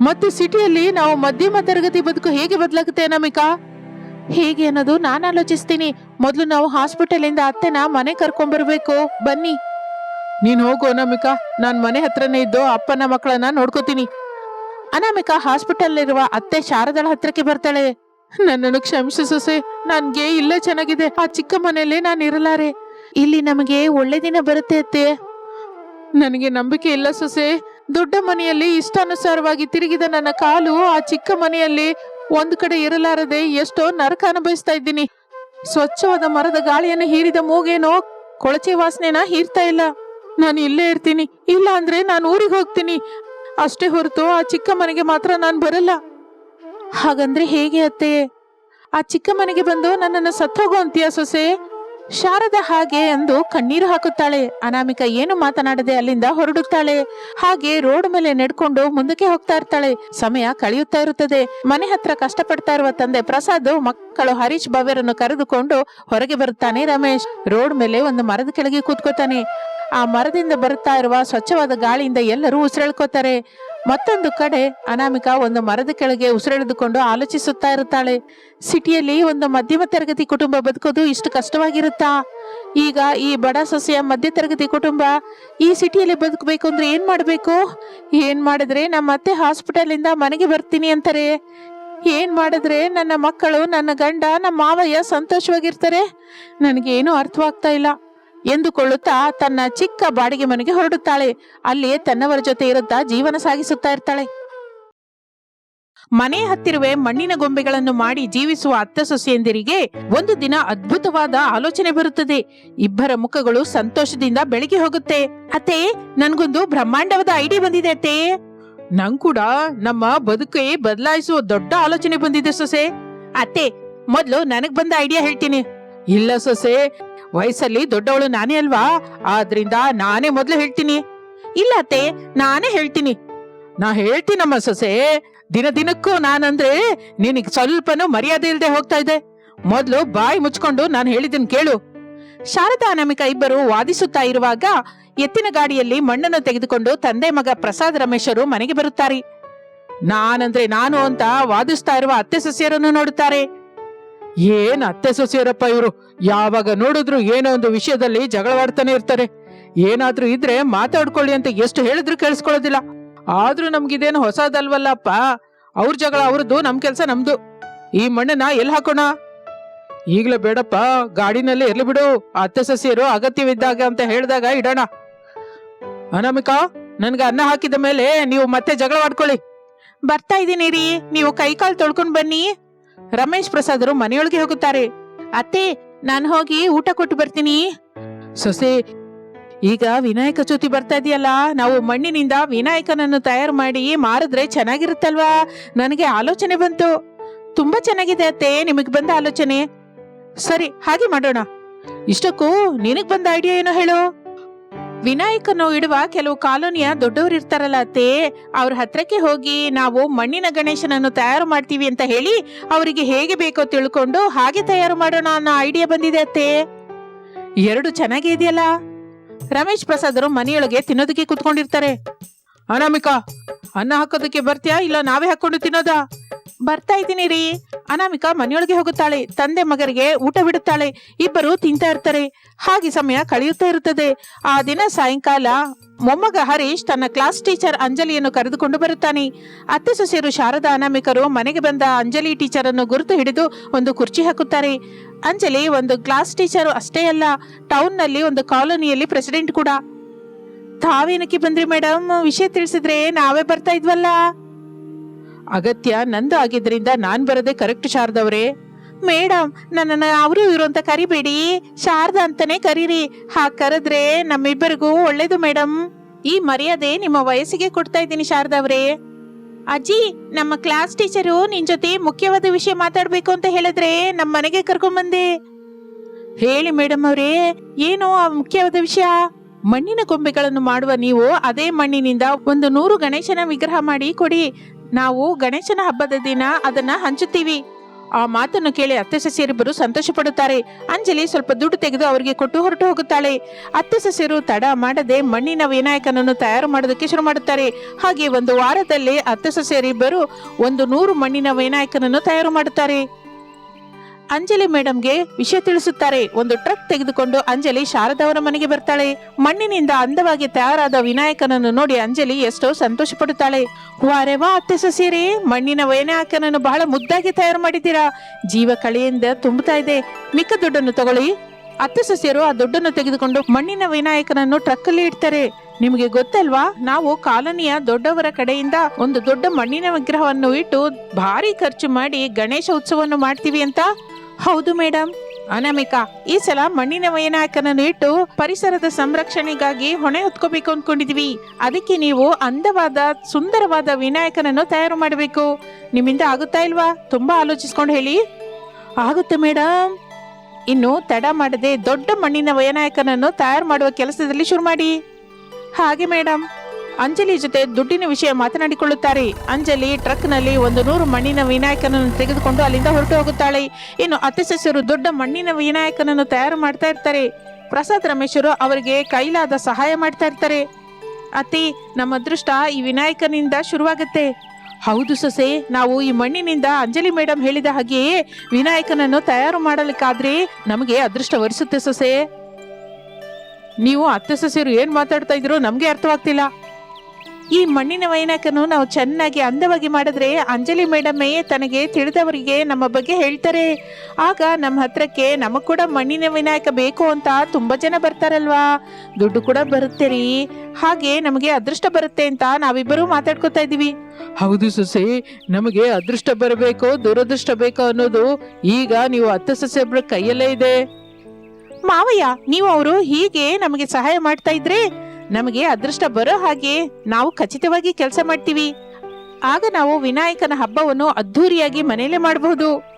S1: ಮತ್ತು ಸಿಟಿಯಲ್ಲಿ ನಾವು ಮಧ್ಯಮ ತರಗತಿ ಬದುಕು ಹೇಗೆ ಬದಲಾಗುತ್ತೆ ಅನಾಮಿಕಾ? ಹೇಗೆ ಅನ್ನೋದು ನಾನು ಆಲೋಚಿಸ್ತೀನಿ. ಮೊದಲು ನಾವು ಹಾಸ್ಪಿಟಲ್ ಇಂದ ಅತ್ತೆನ ಮನೆ ಕರ್ಕೊಂಡ್ಬರ್ಬೇಕು. ಬನ್ನಿ. ನೀನ್ ಹೋಗು ಅನಾಮಿಕಾ. ನಾನ್ ಮನೆ ಹತ್ರನೇ ಇದ್ದು ಅಪ್ಪನ ಮಕ್ಕಳನ್ನ ನೋಡ್ಕೋತೀನಿ. ಅನಾಮಿಕಾ ಹಾಸ್ಪಿಟಲ್ ಇರುವ ಅತ್ತೆ ಶಾರದಳ ಹತ್ರಕ್ಕೆ ಬರ್ತಾಳೆ. ನನ್ನನ್ನು ಕ್ಷಮಿಸು ಸೊಸೆ. ನನ್ಗೆ ಇಲ್ಲೇ ಚೆನ್ನಾಗಿದೆ. ಆ ಚಿಕ್ಕ ಮನೆಯಲ್ಲೇ ನಾನು ಇರಲಾರೆ. ಇಲ್ಲಿ ನಮಗೆ ಒಳ್ಳೆ ದಿನ ಬರುತ್ತೆ ಅತ್ತೆ. ನನಗೆ ನಂಬಿಕೆ ಇಲ್ಲ ಸೊಸೆ. ದೊಡ್ಡ ಮನೆಯಲ್ಲಿ ಇಷ್ಟಾನುಸಾರವಾಗಿ ತಿರುಗಿದ ನನ್ನ ಕಾಲು ಆ ಚಿಕ್ಕ ಮನೆಯಲ್ಲಿ ಒಂದು ಕಡೆ ಇರಲಾರದೆ ಎಷ್ಟೋ ನರಕ ಅನುಭವಿಸ್ತಾ ಇದ್ದೀನಿ. ಸ್ವಚ್ಛವಾದ ಮರದ ಗಾಳಿಯನ್ನು ಹೀರಿದ ಮೂಗೇನೋ ಕೊಳಚೆ ವಾಸನೆನ ಹೀರ್ತಾ ಇಲ್ಲ. ನಾನು ಇಲ್ಲೇ ಇರ್ತೀನಿ. ಇಲ್ಲ ಅಂದ್ರೆ ನಾನು ಊರಿಗೆ ಹೋಗ್ತೀನಿ. ಅಷ್ಟೇ ಹೊರತು ಆ ಚಿಕ್ಕ ಮನೆಗೆ ಮಾತ್ರ ನಾನು ಬರಲ್ಲ. ಹಾಗಂದ್ರೆ ಹೇಗೆ ಅತ್ತೆ? ಆ ಚಿಕ್ಕ ಮನೆಗೆ ಬಂದು ನನ್ನನ್ನು ಸತ್ತೋಗೋ ಅಂತೀಯ ಸೊಸೆ? ಶಾರದ ಹಾಗೆ ಎಂದು ಕಣ್ಣೀರು ಹಾಕುತ್ತಾಳೆ. ಅನಾಮಿಕ ಏನು ಮಾತನಾಡದೆ ಅಲ್ಲಿಂದ ಹೊರಡುತ್ತಾಳೆ. ಹಾಗೆ ರೋಡ್ ಮೇಲೆ ನೆಡ್ಕೊಂಡು ಮುಂದಕ್ಕೆ ಹೋಗ್ತಾ ಇರ್ತಾಳೆ. ಸಮಯ ಕಳೆಯುತ್ತಾ ಇರುತ್ತದೆ. ಮನೆ ಹತ್ರ ಕಷ್ಟಪಡ್ತಾ ಇರುವ ತಂದೆ ಪ್ರಸಾದ್ ಮಕ್ಕಳು ಹರೀಶ್ ಭವ್ಯರನ್ನು ಕರೆದುಕೊಂಡು ಹೊರಗೆ ಬರುತ್ತಾನೆ ರಮೇಶ್. ರೋಡ್ ಮೇಲೆ ಒಂದು ಮರದ ಕೆಳಗೆ ಕೂತ್ಕೋತಾನೆ ಆ ಮರದಿಂದ ಬರುತ್ತಾ ಇರುವ ಸ್ವಚ್ಛವಾದ ಗಾಳಿಯಿಂದ ಎಲ್ಲರೂ ಉಸಿರೆಳ್ಕೋತಾರೆ ಮತ್ತೊಂದು ಕಡೆ ಅನಾಮಿಕಾ ಒಂದು ಮರದ ಕೆಳಗೆ ಉಸಿರೆಳೆದುಕೊಂಡು ಆಲೋಚಿಸುತ್ತಾ ಇರುತ್ತಾಳೆ. ಸಿಟಿಯಲ್ಲಿ ಒಂದು ಮಧ್ಯಮ ತರಗತಿ ಕುಟುಂಬ ಬದುಕೋದು ಇಷ್ಟು ಕಷ್ಟವಾಗಿರುತ್ತಾ? ಈಗ ಈ ಬಡ ಸೊಸೆಯ ಮಧ್ಯ ತರಗತಿ ಕುಟುಂಬ ಈ ಸಿಟಿಯಲ್ಲಿ ಬದುಕಬೇಕು ಅಂದ್ರೆ ಏನ್ ಮಾಡಬೇಕು? ಏನ್ ಮಾಡಿದ್ರೆ ನಮ್ಮ ಅತ್ತೆ ಹಾಸ್ಪಿಟಲ್ ಇಂದ ಮನೆಗೆ ಬರ್ತೀನಿ ಅಂತಾರೆ. ಏನ್ ಮಾಡಿದ್ರೆ ನನ್ನ ಮಕ್ಕಳು, ನನ್ನ ಗಂಡ, ನಮ್ಮ ಮಾವಯ್ಯ ಸಂತೋಷವಾಗಿರ್ತಾರೆ? ನನಗೇನು ಅರ್ಥವಾಗ್ತಾ ಇಲ್ಲ. ಎಂದುಕೊಳ್ಳುತ್ತಾ ತನ್ನ ಚಿಕ್ಕ ಬಾಡಿಗೆ ಮನೆಗೆ ಹೊರಡುತ್ತಾಳೆ. ಅಲ್ಲಿಯೇ ತನ್ನವರ ಜೊತೆ ಇರುತ್ತಾ ಜೀವನ ಸಾಗಿಸುತ್ತಾ ಇರ್ತಾಳೆ. ಮನೆ ಹತ್ತಿರುವೆ ಮಣ್ಣಿನ ಗೊಂಬೆಗಳನ್ನು ಮಾಡಿ ಜೀವಿಸುವ ಅತ್ತ ಸೊಸೆಯಂದಿರಿಗೆ ಒಂದು ದಿನ ಅದ್ಭುತವಾದ ಆಲೋಚನೆ ಬರುತ್ತದೆ. ಇಬ್ಬರ ಮುಖಗಳು ಸಂತೋಷದಿಂದ ಬೆಳಗಿ ಹೋಗುತ್ತೆ. ಅತ್ತೆ, ನನ್ಗೊಂದು ಬ್ರಹ್ಮಾಂಡವದ ಐಡಿ ಬಂದಿದೆ ಅತ್ತೆ. ನಂಗ್ ಕೂಡ ನಮ್ಮ ಬದುಕೇ ಬದಲಾಯಿಸುವ ದೊಡ್ಡ ಆಲೋಚನೆ ಬಂದಿದೆ ಸೊಸೆ. ಅತ್ತೆ, ಮೊದ್ಲು ನನಗ್ ಬಂದ ಐಡಿಯಾ ಹೇಳ್ತೀನಿ. ಇಲ್ಲ ಸೊಸೆ ವಯಸ್ಸಲ್ಲಿ ದೊಡ್ಡವಳು ನಾನೇ ಅಲ್ವಾ? ಆದ್ರಿಂದ ನಾನೇ ಮೊದ್ಲು ಹೇಳ್ತೀನಿ. ಇಲ್ಲ ಅತ್ತೆ, ನಾನೇ ಹೇಳ್ತೀನಿ. ನಾ ಹೇಳ್ತೀನಮ್ಮ ಸೊಸೆ, ದಿನ ದಿನಕ್ಕೂ ನಾನಂದ್ರೆ ನಿನಗ್ ಸ್ವಲ್ಪನೂ ಮರ್ಯಾದೆ ಇಲ್ದೆ ಹೋಗ್ತಾ ಇದೆ ಮೊದ್ಲು ಬಾಯಿ ಮುಚ್ಕೊಂಡು ನಾನು ಹೇಳಿದ್ದನ್ ಕೇಳು. ಶಾರದಾ ನಮಿಕ ಇಬ್ಬರು ವಾದಿಸುತ್ತಾ ಇರುವಾಗ ಎತ್ತಿನ ಗಾಡಿಯಲ್ಲಿ ಮಣ್ಣನ್ನು ತೆಗೆದುಕೊಂಡು ತಂದೆ ಮಗ ಪ್ರಸಾದ್ ರಮೇಶರು ಮನೆಗೆ ಬರುತ್ತಾರೆ. ನಾನಂದ್ರೆ ನಾನು ಅಂತ ವಾದಿಸ್ತಾ ಇರುವ ಅತ್ತೆ ಸಸ್ಯರನ್ನು ನೋಡುತ್ತಾರೆ. ಏನ್ ಅತ್ತೆ ಸೊಸೆಯರಪ್ಪ ಇವರು? ಯಾವಾಗ ನೋಡಿದ್ರು ಏನೋ ಒಂದು ವಿಷಯದಲ್ಲಿ ಜಗಳವಾಡ್ತಾನೆ ಇರ್ತಾರೆ. ಏನಾದ್ರೂ ಇದ್ರೆ ಮಾತಾಡ್ಕೊಳ್ಳಿ ಅಂತ ಎಷ್ಟು ಹೇಳಿದ್ರು ಕೇಳಿಸ್ಕೊಳ್ಳೋದಿಲ್ಲ. ಆದ್ರೂ ನಮ್ಗಿದೇನು ಹೊಸದಲ್ವಲ್ಲಪ್ಪ? ಅವ್ರ ಜಗಳ ಅವ್ರದ್ದು, ನಮ್ ಕೆಲ್ಸ ನಮ್ದು. ಈ ಮಣ್ಣನ್ನ ಎಲ್ಲಿ ಹಾಕೋಣ? ಈಗ್ಲೇ ಬೇಡಪ್ಪ, ಗಾಡಿನಲ್ಲಿ ಇರ್ಲಿ ಬಿಡು. ಅತ್ತೆ ಸಸಿಯರು ಅಗತ್ಯವಿದ್ದಾಗ ಅಂತ ಹೇಳಿದಾಗ ಇಡೋಣ. ಅನಾಮಿಕಾ, ನನ್ಗೆ ಅನ್ನ ಹಾಕಿದ ಮೇಲೆ ನೀವು ಮತ್ತೆ ಜಗಳ ಮಾಡ್ಕೊಳ್ಳಿ ಬರ್ತಾ ಇದ್ದೀನಿ ರೀ. ನೀವು ಕೈಕಾಲು ತೊಳ್ಕೊಂಡ್ ಬನ್ನಿ. ರಮೇಶ್ ಪ್ರಸಾದರು ಮನೆಯೊಳಗೆ ಹೋಗುತ್ತಾರೆ. ಅತ್ತೆ, ನಾನು ಹೋಗಿ ಊಟ ಕೊಟ್ಟು ಬರ್ತೀನಿ. ಸೊಸೆ, ಈಗ ವಿನಾಯಕ ಚೌತಿ ಬರ್ತಾ ಇದೆಯಲ್ಲ, ನಾವು ಮಣ್ಣಿನಿಂದ ವಿನಾಯಕನನ್ನು ತಯಾರು ಮಾಡಿ ಮಾರಿದ್ರೆ ಚೆನ್ನಾಗಿರುತ್ತಲ್ವಾ? ನನಗೆ ಆಲೋಚನೆ ಬಂತು. ತುಂಬಾ ಚೆನ್ನಾಗಿದೆ ಅತ್ತೆ, ನಿಮಗ್ ಬಂದ ಆಲೋಚನೆ. ಸರಿ, ಹಾಗೆ ಮಾಡೋಣ. ಇಷ್ಟಕ್ಕೂ ನಿನಗ್ ಬಂದ ಐಡಿಯಾ ಏನೋ ಹೇಳು. ವಿನಾಯಕನು ಇಡುವ ಕೆಲವು ಕಾಲೋನಿಯ ದೊಡ್ಡವರು ಇರ್ತಾರಲ್ಲ ಅತ್ತೆ, ಅವ್ರ ಹತ್ರಕ್ಕೆ ಹೋಗಿ ನಾವು ಮಣ್ಣಿನ ಗಣೇಶನನ್ನು ತಯಾರು ಮಾಡ್ತೀವಿ ಅಂತ ಹೇಳಿ ಅವರಿಗೆ ಹೇಗೆ ಬೇಕೋ ತಿಳ್ಕೊಂಡು ಹಾಗೆ ತಯಾರು ಮಾಡೋಣ ಅನ್ನೋ ಐಡಿಯಾ ಬಂದಿದೆ ಅತ್ತೆ. ಎರಡು ಚೆನ್ನಾಗಿ ಇದೆಯಲ್ಲ? ರಮೇಶ್ ಪ್ರಸಾದರು ಮನೆಯೊಳಗೆ ತಿನ್ನೋದಕ್ಕೆ ಕುತ್ಕೊಂಡಿರ್ತಾರೆ. ಅನಾಮಿಕಾ, ಅನ್ನ ಹಾಕೋದಕ್ಕೆ ಬರ್ತೀಯಾ ಇಲ್ಲ ನಾವೇ ಹಾಕೊಂಡು ತಿನ್ನೋದಾ? ಬರ್ತಾ ಇದ್ದೀನಿ ರೀ. ಅನಾಮಿಕಾ ಮನೆಯೊಳಗೆ ಹೋಗುತ್ತಾಳೆ. ತಂದೆ ಮಗರಿಗೆ ಊಟ ಬಿಡುತ್ತಾಳೆ. ಇಬ್ಬರು ತಿಂತಾ ಇರ್ತಾರೆ. ಹಾಗೆ ಸಮಯ ಕಳೆಯುತ್ತಾ ಇರುತ್ತದೆ. ಆ ದಿನ ಸಾಯಂಕಾಲ ಮೊಮ್ಮಗ ಹರೀಶ್ ತನ್ನ ಕ್ಲಾಸ್ ಟೀಚರ್ ಅಂಜಲಿಯನ್ನು ಕರೆದುಕೊಂಡು ಬರುತ್ತಾನೆ. ಅತ್ತೆ ಸೊಸೆಯರು ಶಾರದಾ ಅನಾಮಿಕರು ಮನೆಗೆ ಬಂದ ಅಂಜಲಿ ಟೀಚರ್ ಅನ್ನು ಗುರುತು ಹಿಡಿದು ಒಂದು ಕುರ್ಚಿ ಹಾಕುತ್ತಾರೆ. ಅಂಜಲಿ ಒಂದು ಕ್ಲಾಸ್ ಟೀಚರ್ ಅಷ್ಟೇ ಅಲ್ಲ ಟೌನ್ನಲ್ಲಿ ಒಂದು ಕಾಲೋನಿಯಲ್ಲಿ ಪ್ರೆಸಿಡೆಂಟ್ ಕೂಡ. ತಾವೇನಕ್ಕೆ ಬಂದ್ರಿ ಮೇಡಮ್ ವಿಷಯ ತಿಳಿಸಿದ್ರೆ ನಾವೇ ಬರ್ತಾ ಇದ್ವಲ್ಲ? ಅಗತ್ಯ ನಂದು ಆಗಿದ್ರಿಂದ ನಾನ್ ಬರೋದೇ ಕರೆಕ್ಟ್ ಶಾರದವ್ರೆ. ಮೇಡಮ್ ನನ್ನನ್ನು ಅವರು ಇವರು ಅಂತ ಕರಿಬೇಡಿ. ಶಾರದ ಅಂತಾನೆ ಕರೀರಿ. ಹಾಗೆ ಕರೆದ್ರೆ ನಮ್ಮಿಬ್ಬರಿಗೂ ಒಳ್ಳೇದು ಮೇಡಮ್ ಈ ಮರ್ಯಾದೆ ನಿಮ್ಮ ವಯಸ್ಸಿಗೆ ಕೊಡ್ತಾ ಇದ್ದೀನಿ ಶಾರದವ್ರೆ. ಅಜ್ಜಿ, ನಮ್ಮ ಕ್ಲಾಸ್ ಟೀಚರು ನಿನ್ ಜೊತೆ ಮುಖ್ಯವಾದ ವಿಷಯ ಮಾತಾಡ್ಬೇಕು ಅಂತ ಹೇಳಿದ್ರೆ ನಮ್ಮ ಮನೆಗೆ ಕರ್ಕೊಂಬಂದೆ. ಹೇಳಿ ಮೇಡಮ್ ಅವರೇ, ಏನು ಆ ಮುಖ್ಯವಾದ ವಿಷಯ? ಮಣ್ಣಿನ ಕೊಂಬೆಗಳನ್ನು ಮಾಡುವ ನೀವು ಅದೇ ಮಣ್ಣಿನಿಂದ ಒಂದು ನೂರು ಗಣೇಶನ ವಿಗ್ರಹ ಮಾಡಿ ಕೊಡಿ. ನಾವು ಗಣೇಶನ ಹಬ್ಬದ ದಿನ ಅದನ್ನ ಹಂಚುತ್ತೀವಿ. ಆ ಮಾತನ್ನು ಕೇಳಿ ಅತ್ತೆ ಸಸ್ಯರಿಬ್ಬರು ಸಂತೋಷ ಪಡುತ್ತಾರೆ ಅಂಜಲಿ ಸ್ವಲ್ಪ ದುಡ್ಡು ತೆಗೆದು ಅವರಿಗೆ ಕೊಟ್ಟು ಹೊರಟು ಹೋಗುತ್ತಾಳೆ. ಅತ್ತೆ ಸಸ್ಯರು ತಡ ಮಾಡದೆ ಮಣ್ಣಿನ ವಿನಾಯಕನನ್ನು ತಯಾರು ಮಾಡೋದಕ್ಕೆ ಶುರು ಮಾಡುತ್ತಾರೆ. ಹಾಗೆ ಒಂದು ವಾರದಲ್ಲಿ ಅತ್ತೆ ಸಸ್ಯರಿಬ್ಬರು ಒಂದು ನೂರು ಮಣ್ಣಿನ ವಿನಾಯಕನನ್ನು ತಯಾರು ಮಾಡುತ್ತಾರೆ. ಅಂಜಲಿ ಮೇಡಮ್ಗೆ ವಿಷಯ ತಿಳಿಸುತ್ತಾರೆ. ಒಂದು ಟ್ರಕ್ ತೆಗೆದುಕೊಂಡು ಅಂಜಲಿ ಶಾರದವರ ಮನೆಗೆ ಬರ್ತಾಳೆ. ಮಣ್ಣಿನಿಂದ ಅಂದವಾಗಿ ತಯಾರಾದ ವಿನಾಯಕನನ್ನು ನೋಡಿ ಅಂಜಲಿ ಎಷ್ಟೋ ಸಂತೋಷ ಪಡುತ್ತಾಳೆ ವಾರೆವಾ ಅತ್ತೆ ಸೊಸೆಯರೇ, ಮಣ್ಣಿನ ವಿನಾಯಕನನ್ನು ಬಹಳ ಮುದ್ದಾಗಿ ತಯಾರು ಮಾಡಿದ್ದೀರಾ? ಜೀವ ಕಳೆಯಿಂದ ತುಂಬುತ್ತಾ ಇದೆ. ಮಿಕ್ಕ ದುಡ್ಡನ್ನು ತಗೊಳ್ಳಿ. ಅತ್ತೆ ಸೊಸೆಯರು ಆ ದುಡ್ಡನ್ನು ತೆಗೆದುಕೊಂಡು ಮಣ್ಣಿನ ವಿನಾಯಕನನ್ನು ಟ್ರಕ್ ಅಲ್ಲಿ ಇಡ್ತಾರೆ. ನಿಮಗೆ ಗೊತ್ತಲ್ವಾ, ನಾವು ಕಾಲೋನಿಯ ದೊಡ್ಡವರ ಕಡೆಯಿಂದ ಒಂದು ದೊಡ್ಡ ಮಣ್ಣಿನ ವಿಗ್ರಹವನ್ನು ಇಟ್ಟು ಭಾರಿ ಖರ್ಚು ಮಾಡಿ ಗಣೇಶ ಉತ್ಸವವನ್ನು ಮಾಡ್ತೀವಿ ಅಂತ? ಹೌದು ಮೇಡಮ್ ಅನಾಮಿಕಾ, ಈ ಸಲ ಮಣ್ಣಿನ ವಯನಾಯಕನನ್ನು ಇಟ್ಟು ಪರಿಸರದ ಸಂರಕ್ಷಣೆಗಾಗಿ ಹೊಣೆ ಹೊತ್ಕೋಬೇಕು ಅನ್ಕೊಂಡಿದ್ವಿ. ಅದಕ್ಕೆ ನೀವು ಅಂದವಾದ, ಸುಂದರವಾದ ವಿನಾಯಕನನ್ನು ತಯಾರು ಮಾಡಬೇಕು. ನಿಮ್ಮಿಂದ ಆಗುತ್ತಾ ಇಲ್ವಾ? ತುಂಬಾ ಆಲೋಚಿಸ್ಕೊಂಡು ಹೇಳಿ. ಆಗುತ್ತೆ ಮೇಡಮ್ ಇನ್ನು ತಡ ಮಾಡದೆ ದೊಡ್ಡ ಮಣ್ಣಿನ ವಯನಾಯಕನನ್ನು ತಯಾರು ಮಾಡುವ ಕೆಲಸದಲ್ಲಿ ಶುರು ಮಾಡಿ. ಹಾಗೆ ಮೇಡಮ್ ಅಂಜಲಿ ಜೊತೆ ದುಡ್ಡಿನ ವಿಷಯ ಮಾತನಾಡಿಕೊಳ್ಳುತ್ತಾರೆ. ಅಂಜಲಿ ಟ್ರಕ್ನಲ್ಲಿ ಒಂದು ನೂರು ಮಣ್ಣಿನ ವಿನಾಯಕನನ್ನು ತೆಗೆದುಕೊಂಡು ಅಲ್ಲಿಂದ ಹೊರಟು ಹೋಗುತ್ತಾಳೆ. ಇನ್ನು ಅತ್ತೆ ಸಸ್ಯರು ದೊಡ್ಡ ಮಣ್ಣಿನ ವಿನಾಯಕನನ್ನು ತಯಾರು ಮಾಡ್ತಾ ಇರ್ತಾರೆ. ಪ್ರಸಾದ್ ರಮೇಶರು ಅವರಿಗೆ ಕೈಲಾದ ಸಹಾಯ ಮಾಡ್ತಾ ಇರ್ತಾರೆ. ಅತಿ ನಮ್ಮ ಅದೃಷ್ಟ ಈ ವಿನಾಯಕನಿಂದ ಶುರುವಾಗುತ್ತೆ. ಹೌದು ಸೊಸೆ, ನಾವು ಈ ಮಣ್ಣಿನಿಂದ ಅಂಜಲಿ ಮೇಡಮ್ ಹೇಳಿದ ಹಾಗೆಯೇ ವಿನಾಯಕನನ್ನು ತಯಾರು ಮಾಡಲಿಕ್ಕಾದ್ರೆ ನಮಗೆ ಅದೃಷ್ಟ ವರಿಸುತ್ತೆ ಸೊಸೆ. ನೀವು ಅತ್ತೆ ಸೊಸೆಯರು ಏನು ಮಾತಾಡ್ತಾ ಇದ್ರು ನಮಗೆ ಅರ್ಥವಾಗ್ತಿಲ್ಲ. ಈ ಮಣ್ಣಿನ ವೈನಾಕನ್ನು ನಾವು ಚೆನ್ನಾಗಿ ಅಂದವಾಗಿ ಮಾಡಿದ್ರೆ ಅಂಜಲಿ ಮೇಡಮ್ಮೇ ತನಗೆ ತಿಳಿದವರಿಗೆ ನಮ್ಮ ಬಗ್ಗೆ ಹೇಳ್ತಾರೆ. ಆಗ ನಮ್ಮ ಹತ್ರಕ್ಕೆ ನಮಗೆ ಕೂಡ ಮಣ್ಣಿನ ವಿನಾಯಕ ಬೇಕು ಅಂತ ತುಂಬಾ ಜನ ಬರ್ತಾರಲ್ವಾ? ದುಡ್ಡು ಕೂಡ ಬರುತ್ತೆ ರೀ. ಹಾಗೆ ನಮಗೆ ಅದೃಷ್ಟ ಬರುತ್ತೆ ಅಂತ ನಾವಿಬ್ಬರು ಮಾತಾಡ್ಕೊತಾ ಇದೀವಿ ಹೌದು ಸೊಸೆ ನಮಗೆ ಅದೃಷ್ಟ ಬರಬೇಕು ದುರದೃಷ್ಟ ಬೇಕು ಅನ್ನೋದು ಈಗ ನೀವು ಅತ್ತೆ ಸೊಸೆಯೊಬ್ಬರ ಕೈಯಲ್ಲೇ ಇದೆ. ಮಾವಯ್ಯ ನೀವು ಅವರು ಹೀಗೆ ನಮಗೆ ಸಹಾಯ ಮಾಡ್ತಾ ಇದ್ರೆ ನಮಗೆ ಅದೃಷ್ಟ ಬರೋ ಹಾಗೆ ನಾವು ಖಚಿತವಾಗಿ ಕೆಲಸ ಮಾಡ್ತೀವಿ. ಆಗ ನಾವು ವಿನಾಯಕನ ಹಬ್ಬವನ್ನು ಅದ್ಧೂರಿಯಾಗಿ ಮನೆಯಲ್ಲೇ ಮಾಡಬಹುದು.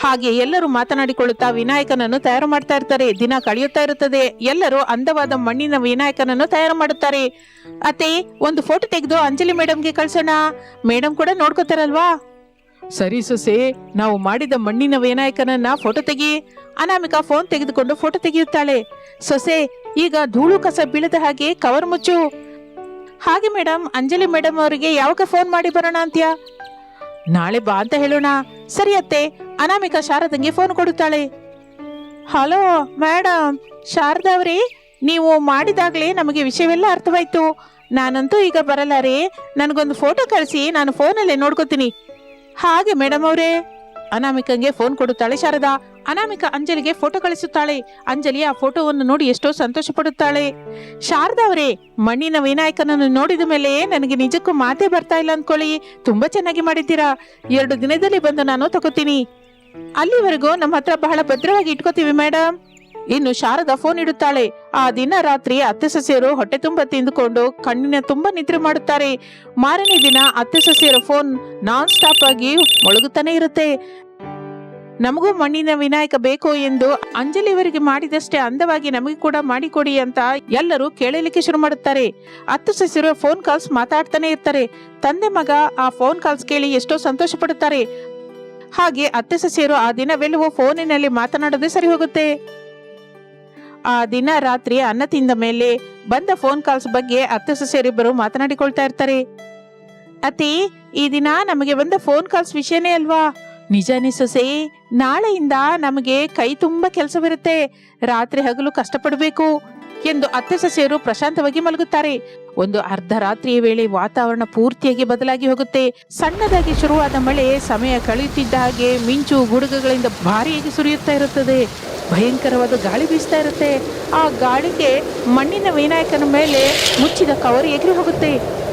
S1: ಹಾಗೆ ಎಲ್ಲರೂ ಮಾತನಾಡಿಕೊಳ್ಳುತ್ತಾ ವಿನಾಯಕನನ್ನು ತಯಾರು ಮಾಡ್ತಾ ಇರ್ತಾರೆ, ದಿನ ಕಳೆಯುತ್ತಾ ಇರುತ್ತದೆ. ಎಲ್ಲರೂ ಅಂದವಾದ ಮಣ್ಣಿನ ವಿನಾಯಕನನ್ನು ತಯಾರು ಮಾಡುತ್ತಾರೆ. ಅತ್ತೆ, ಒಂದು ಫೋಟೋ ತೆಗೆದು ಅಂಜಲಿ ಮೇಡಮ್ಗೆ ಕಳ್ಸೋಣ. ಮೇಡಮ್ ಕೂಡ ನೋಡ್ಕೋತಾರಲ್ವಾ? ಸರಿ ಸೊಸೆ, ನಾವು ಮಾಡಿದ ಮಣ್ಣಿನ ವಿನಾಯಕನನ್ನ ಫೋಟೋ ತೆಗಿ. ಅನಾಮಿಕಾ ಫೋನ್ ತೆಗೆದುಕೊಂಡು ಫೋಟೋ ತೆಗೆಯುತ್ತಾಳೆ. ಸೊಸೆ ಈಗ ಧೂಳು ಕಸ ಬೀಳದ ಹಾಗೆ ಕವರ್ ಮುಚ್ಚು. ಹಾಗೆ ಮೇಡಮ್ ಅಂಜಲಿ ಮೇಡಮ್ ಅವರಿಗೆ ಯಾವಾಗ ಫೋನ್ ಮಾಡಿ ಬರೋಣ ಅಂತ್ಯಾ? ನಾಳೆ ಬಾ ಅಂತ ಹೇಳೋಣ. ಸರಿ ಅತ್ತೆ, ಅನಾಮಿಕಾ ಶಾರದಂಗೆ ಫೋನ್ ಕೊಡುತ್ತಾಳೆ. ಹಲೋ ಮೇಡಮ್ ಶಾರದಾ ಅವರೇ, ನೀವು ಮಾಡಿದಾಗಲೇ ನಮಗೆ ವಿಷಯವೆಲ್ಲ ಅರ್ಥವಾಯ್ತು. ನಾನಂತೂ ಈಗ ಬರಲಾರೆ. ನನಗೊಂದು ಫೋಟೋ ಕಳಿಸಿ, ನಾನು ಫೋನಲ್ಲೇ ನೋಡ್ಕೋತೀನಿ. ಹಾಗೆ ಮೇಡಮ್ ಅವರೇ. ಅನಾಮಿಕಂಗೆ ಫೋನ್ ಕೊಡುತ್ತಾಳೆ ಶಾರದಾ. ಅನಾಮಿಕ ಅಂಜಲಿಗೆ ಫೋಟೋ ಕಳಿಸುತ್ತಾಳೆ. ಅಂಜಲಿ ಆ ಫೋಟೋವನ್ನು ನೋಡಿ ಎಷ್ಟೋ ಸಂತೋಷ ಪಡುತ್ತಾಳೆ ಶಾರದಾ ಅವರೇ, ಮಣ್ಣಿನ ವಿನಾಯಕನನ್ನು ನೋಡಿದ ಮೇಲೆ ನನಗೆ ನಿಜಕ್ಕೂ ಮಾತೇ ಬರ್ತಾ ಇಲ್ಲ ಅಂದ್ಕೊಳ್ಳಿ ತುಂಬಾ ಚೆನ್ನಾಗಿ ಮಾಡಿದ್ದೀರಾ. ಎರಡು ದಿನದಲ್ಲಿ ಬಂದು ನಾನು ತಗೋತೀನಿ. ಅಲ್ಲಿವರೆಗೂ ನಮ್ಮ ಹತ್ರ ಬಹಳ ಭದ್ರವಾಗಿ ಇಟ್ಕೋತೀವಿ ಮೇಡಮ್ ಇನ್ನು ಶಾರದಾ ಫೋನ್ ಇಡುತ್ತಾಳೆ. ಆ ದಿನ ರಾತ್ರಿ ಅತ್ತೆ ಸೊಸೆಯರು ಹೊಟ್ಟೆ ತುಂಬ ತಿಂದುಕೊಂಡು ಕಣ್ಣಿನ ತುಂಬ ನಿದ್ರೆ ಮಾಡುತ್ತಾರೆ. ಮಾರನೇ ದಿನ ಅತ್ತೆ ಸೊಸೆಯರ ಫೋನ್ ನಾನ್ ಸ್ಟಾಪ್ ಆಗಿ ಮೊಳಗುತ್ತಾನೆ ಇರುತ್ತೆ. ನಮಗೂ ಮಣ್ಣಿನ ವಿನಾಯಕ ಬೇಕು ಎಂದು ಅಂಜಲಿ ಅವರಿಗೆ ಮಾಡಿದಷ್ಟೇ ಅಂದವಾಗಿ ನಮಗೆ ಕೂಡ ಮಾಡಿಕೊಡಿ ಅಂತ ಎಲ್ಲರೂ ಕೇಳಲಿಕ್ಕೆ ಶುರು ಮಾಡುತ್ತಾರೆ. ಹತ್ತು ಸಸ್ಯರು ಫೋನ್ ಕಾಲ್ಸ್ ಮಾತಾಡ್ತಾನೆ ಇರ್ತಾರೆ. ತಂದೆ ಮಗ ಆ ಫೋನ್ ಕಾಲ್ಸ್ ಕೇಳಿ ಎಷ್ಟೋ ಸಂತೋಷ ಪಡುತ್ತಾರೆ ಹಾಗೆ ಅತ್ತೆ ಸಸಿಯರು ಆ ದಿನವೆಲ್ಲವೂ ಫೋನಿನಲ್ಲಿ ಮಾತನಾಡೋದೇ ಸರಿ ಹೋಗುತ್ತೆ ಆ ದಿನ ರಾತ್ರಿ ಅನ್ನ ತಿಂದ ಮೇಲೆ ಬಂದ ಫೋನ್ ಕಾಲ್ಸ್ ಬಗ್ಗೆ ಅತ್ತೆ ಸೊಸೆಯರಿಬ್ಬರು ಮಾತನಾಡಿಕೊಳ್ತಾ ಇರ್ತಾರೆ. ಅತಿ ಈ ದಿನ ನಮಗೆ ಬಂದ ಫೋನ್ ಕಾಲ್ಸ್ ವಿಷಯನೇ ಅಲ್ವಾ? ನಿಜಾನೇ ಸೊಸೆ, ನಾಳೆಯಿಂದ ನಮಗೆ ಕೈ ತುಂಬಾ ಕೆಲಸವಿರುತ್ತೆ. ರಾತ್ರಿ ಹಗಲು ಕಷ್ಟಪಡಬೇಕು ಎಂದು ಅತ್ತೆ ಸೊಸೆಯರು ಪ್ರಶಾಂತವಾಗಿ ಮಲಗುತ್ತಾರೆ. ಒಂದು ಅರ್ಧ ರಾತ್ರಿಯ ವೇಳೆ ವಾತಾವರಣ ಪೂರ್ತಿಯಾಗಿ ಬದಲಾಗಿ ಹೋಗುತ್ತೆ. ಸಣ್ಣದಾಗಿ ಶುರುವಾದ ಮಳೆ ಸಮಯ ಕಳೆಯುತ್ತಿದ್ದ ಹಾಗೆ ಮಿಂಚು ಗುಡುಗುಗಳಿಂದ ಭಾರಿಯಾಗಿ ಸುರಿಯುತ್ತಾ ಇರುತ್ತದೆ. ಭಯಂಕರವಾದ ಗಾಳಿ ಬೀಸ್ತಾ ಇರುತ್ತೆ. ಆ ಗಾಳಿಗೆ ಮಣ್ಣಿನ ವಿನಾಯಕನ ಮೇಲೆ ಮುಚ್ಚಿದ ಕವರ್ ಎಗರಿ ಹೋಗುತ್ತೆ.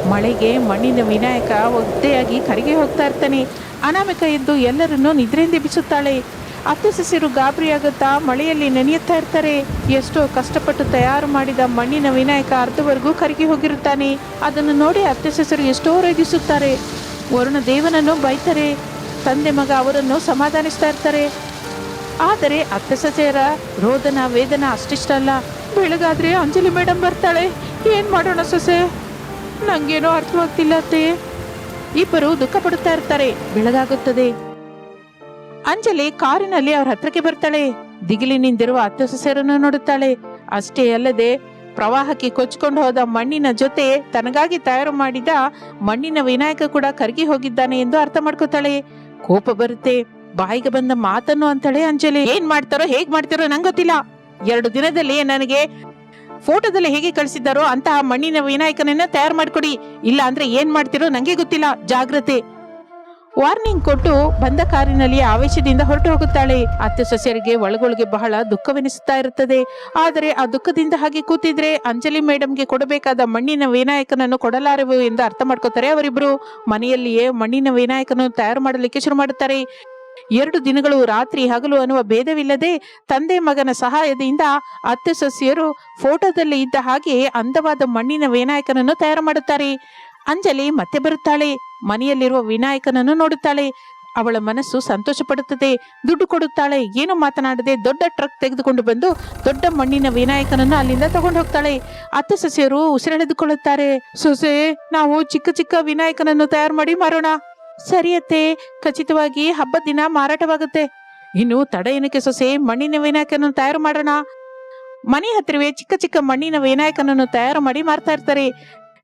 S1: ಮಳೆಗೆ ಮಣ್ಣಿನ ವಿನಾಯಕ ಒದ್ದೆಯಾಗಿ ಕರಿಗೆ ಹೋಗ್ತಾ ಇರ್ತಾನೆ. ಅನಾಮಿಕ ಎದ್ದು ಎಲ್ಲರನ್ನೂ ನಿದ್ರೆಯಿಂದ ಎಬ್ಬಿಸುತ್ತಾಳೆ. ಅತ್ತೆ ಸಸಿರು ಗಾಬರಿಯಾಗುತ್ತಾ ಮಳೆಯಲ್ಲಿ ನೆನೆಯುತ್ತಾ ಇರ್ತಾರೆ. ಎಷ್ಟೋ ಕಷ್ಟಪಟ್ಟು ತಯಾರು ಮಾಡಿದ ಮಣ್ಣಿನ ವಿನಾಯಕ ಅರ್ಧವರೆಗೂ ಕರಗಿ ಹೋಗಿರುತ್ತಾನೆ. ಅದನ್ನು ನೋಡಿ ಅತ್ತೆ ಸಸಿರು ಎಷ್ಟೋ ರೇಗಿಸುತ್ತಾರೆ. ವರುಣ ದೇವನನ್ನು ಬೈತಾರೆ. ತಂದೆ ಮಗ ಅವರನ್ನು ಸಮಾಧಾನಿಸ್ತಾ ಇರ್ತಾರೆ. ಆದರೆ ಅತ್ತೆ ಸಸೆಯರ ರೋದನ ವೇದನ ಅಷ್ಟಿಷ್ಟಲ್ಲ. ಬೆಳಗಾದ್ರೆ ಅಂಜಲಿ ಮೇಡಮ್ ಬರ್ತಾಳೆ. ಏನ್ ಮಾಡೋಣ ಸೊಸೆ? ನಂಗೇನೋ ಅರ್ಥವಾಗ್ತಿಲ್ಲ ಅತ್ತೆ. ಇಬ್ಬರು ದುಃಖ ಪಡುತ್ತಾ ಇರ್ತಾರೆ. ಬೆಳಗಾಗುತ್ತದೆ. ಅಂಜಲಿ ಕಾರಿನಲ್ಲಿ ಅವ್ರ ಹತ್ರಕ್ಕೆ ಬರ್ತಾಳೆ. ದಿಗಿಲಿನಿಂದಿರುವ ಅತ್ತೆ ಸೊಸೆಯರನ್ನು ನೋಡುತ್ತಾಳೆ. ಅಷ್ಟೇ ಅಲ್ಲದೆ ಪ್ರವಾಹಕ್ಕೆ ಕೊಚ್ಕೊಂಡು ಹೋದ ಮಣ್ಣಿನ ಜೊತೆ ತನಗಾಗಿ ತಯಾರು ಮಾಡಿದ ಮಣ್ಣಿನ ವಿನಾಯಕ ಕೂಡ ಕರಗಿ ಹೋಗಿದ್ದಾನೆ ಎಂದು ಅರ್ಥ ಮಾಡ್ಕೋತಾಳೆ. ಕೋಪ ಬರುತ್ತೆ. ಬಾಯಿಗೆ ಬಂದ ಮಾತನ್ನು ಅಂತಾಳೆ ಅಂಜಲಿ. ಏನ್ ಮಾಡ್ತಾರೋ, ಹೇಗ್ ಮಾಡ್ತಾರೋ ನಂಗೆ ಗೊತ್ತಿಲ್ಲ. ಎರಡು ದಿನದಲ್ಲಿ ನನಗೆ ಫೋಟೋದಲ್ಲಿ ಹೇಗೆ ಕಳಿಸಿದ್ದಾರೋ ಅಂತಹ ಮಣ್ಣಿನ ವಿನಾಯಕನನ್ನ ತಯಾರು ಮಾಡ್ಕೊಡಿ. ಇಲ್ಲ ಅಂದ್ರೆ ಏನ್ ಮಾಡ್ತಿರೋ ನಂಗೆ ಗೊತ್ತಿಲ್ಲ. ಜಾಗ್ರತೆ. ವಾರ್ನಿಂಗ್ ಕೊಟ್ಟು ಬಂದ ಕಾರಿನಲ್ಲಿ ಆವೇಶದಿಂದ ಹೊರಟು ಹೋಗುತ್ತಾಳೆ. ಅತ್ತೆ ಸೊಸೆಯರಿಗೆ ಒಳಗೊಳಗೆ ಬಹಳ ದುಃಖವೆನಿಸುತ್ತಾ ಇರುತ್ತದೆ. ಆದರೆ ಆ ದುಃಖದಿಂದ ಹಾಗೆ ಕೂತಿದ್ರೆ ಅಂಜಲಿ ಮೇಡಮ್ಗೆ ಕೊಡಬೇಕಾದ ಮಣ್ಣಿನ ವಿನಾಯಕನನ್ನು ಕೊಡಲಾರೆವು ಎಂದು ಅರ್ಥ ಮಾಡ್ಕೋತಾರೆ ಅವರಿಬ್ರು. ಮನೆಯಲ್ಲಿಯೇ ಮಣ್ಣಿನ ವಿನಾಯಕನನ್ನು ತಯಾರು ಮಾಡಲಿಕ್ಕೆ ಶುರು ಮಾಡುತ್ತಾರೆ. ಎರಡು ದಿನಗಳು ರಾತ್ರಿ ಹಗಲು ಅನ್ನುವ ಭೇದವಿಲ್ಲದೆ ತಂದೆ ಮಗನ ಸಹಾಯದಿಂದ ಅತ್ತೆ ಸೊಸೆಯರು ಫೋಟೋದಲ್ಲಿ ಇದ್ದ ಹಾಗೆ ಅಂದವಾದ ಮಣ್ಣಿನ ವಿನಾಯಕನನ್ನು ತಯಾರು ಮಾಡುತ್ತಾರೆ. ಅಂಜಲಿ ಮತ್ತೆ ಬರುತ್ತಾಳೆ. ಮನೆಯಲ್ಲಿರುವ ವಿನಾಯಕನನ್ನು ನೋಡುತ್ತಾಳೆ. ಅವಳ ಮನಸ್ಸು ಸಂತೋಷ ಪಡುತ್ತದೆ ದುಡ್ಡು ಕೊಡುತ್ತಾಳೆ. ಏನು ಮಾತನಾಡದೆ ದೊಡ್ಡ ಟ್ರಕ್ ತೆಗೆದುಕೊಂಡು ಬಂದು ದೊಡ್ಡ ಮಣ್ಣಿನ ವಿನಾಯಕನನ್ನು ಅಲ್ಲಿಂದ ತಗೊಂಡು ಹೋಗ್ತಾಳೆ. ಅತ್ತ ಸೊಸೆಯರು ಉಸಿರೆಳೆದುಕೊಳ್ಳುತ್ತಾರೆ. ಸೊಸೆ, ನಾವು ಚಿಕ್ಕ ಚಿಕ್ಕ ವಿನಾಯಕನನ್ನು ತಯಾರು ಮಾಡಿ ಮಾರೋಣ. ಸರಿಯತ್ತೆ ಖಚಿತವಾಗಿ ಹಬ್ಬದ ದಿನ ಮಾರಾಟವಾಗುತ್ತೆ. ಇನ್ನು ತಡ ಏನಕ್ಕೆ ಸೊಸೆ? ಮಣ್ಣಿನ ವಿನಾಯಕನನ್ನು ತಯಾರು ಮಾಡೋಣ. ಮನೆ ಹತ್ತಿರವೇ ಚಿಕ್ಕ ಚಿಕ್ಕ ಮಣ್ಣಿನ ವಿನಾಯಕನನ್ನು ತಯಾರು ಮಾಡಿ ಮಾರ್ತಾ ಇರ್ತಾರೆ.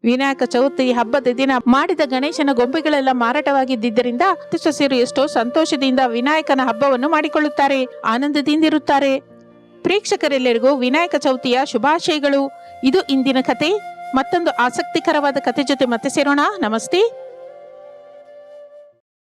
S1: ವಿನಾಯಕ ಚೌತಿ ಹಬ್ಬದ ದಿನ ಮಾಡಿದ ಗಣೇಶನ ಗೊಂಬೆಗಳೆಲ್ಲ ಮಾರಾಟವಾಗಿದ್ದರಿಂದ ಸೊಸೆಯರು ಎಷ್ಟೋ ಸಂತೋಷದಿಂದ ವಿನಾಯಕನ ಹಬ್ಬವನ್ನು ಮಾಡಿಕೊಳ್ಳುತ್ತಾರೆ, ಆನಂದದಿಂದಿರುತ್ತಾರೆ. ಪ್ರೇಕ್ಷಕರೆಲ್ಲರಿಗೂ ವಿನಾಯಕ ಚೌತಿಯ ಶುಭಾಶಯಗಳು. ಇದು ಇಂದಿನ ಕತೆ. ಮತ್ತೊಂದು ಆಸಕ್ತಿಕರವಾದ ಕತೆ ಜೊತೆ ಮತ್ತೆ ಸೇರೋಣ. ನಮಸ್ತೆ.